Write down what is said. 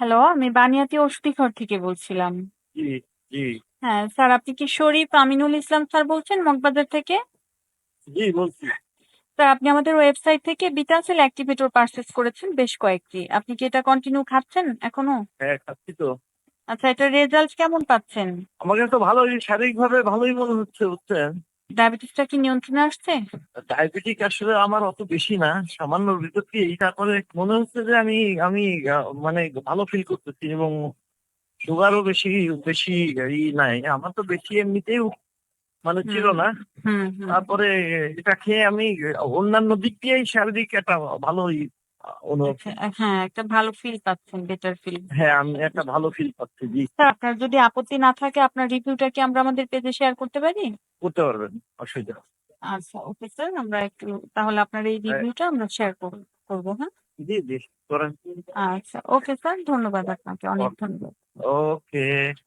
Hello, আমি বানিয়াতি অস্তিঘর থেকে বলছিলাম। জি, জি। হ্যাঁ, স্যার আপনি কি শরীফ আমিনুল ইসলাম স্যার বলছেন মগবাজার থেকে? জি, বলছি। স্যার আপনি আমাদের ওয়েবসাইট থেকে বিটাসেল অ্যাক্টিভেটর পারচেজ করেছেন বেশ কয়েকটি। আপনি কি এটা কন্টিনিউ খাচ্ছেন এখনও? হ্যাঁ, খাচ্ছি তো। আচ্ছা এটার রেজাল্ট কেমন পাচ্ছেন? আমার কাছে তো ভালোই শারীরিকভাবে ভালোই মনে হচ্ছে, বুঝছেন? ডায়াবেটিসটা কি নিয়ন্ত্রণে আসছে? ডায়াবেটিক আসলে আমার অত বেশি না। সামান্যর ভিতর তারপরে মনে হচ্ছে যে আমি আমি মানে ভালো ফিল করতেছি এবং সুগারও বেশি বেশি ই নাই। আমার তো বেশি এমনিতেও মানে ছিল না। তারপরে এটা খেয়ে আমি অন্যান্য দিক দিয়েই শারীরিক একটা ভালোই আ অনুভব আচ্ছা, হ্যাঁ, একটা ভালো ফিল পাচ্ছেন, বেটার ফিল। হ্যাঁ, আমি একটা ভালো ফিল পাচ্ছি। জি, স্যার আপনার যদি আপত্তি না থাকে আপনার রিভিউটা কি আমরা আমাদের পেজে শেয়ার করতে পারি? করতে পারবেন। অসুবিধা আচ্ছা, ওকে স্যার আমরা একটু তাহলে আপনার এই হ্যাঁ। রিভিউটা আমরা শেয়ার করব করব, হ্যাঁ? জি, জি, করেন। আচ্ছা, ওকে স্যার ধন্যবাদ আপনাকে। অনেক ধন্যবাদ। ওকে।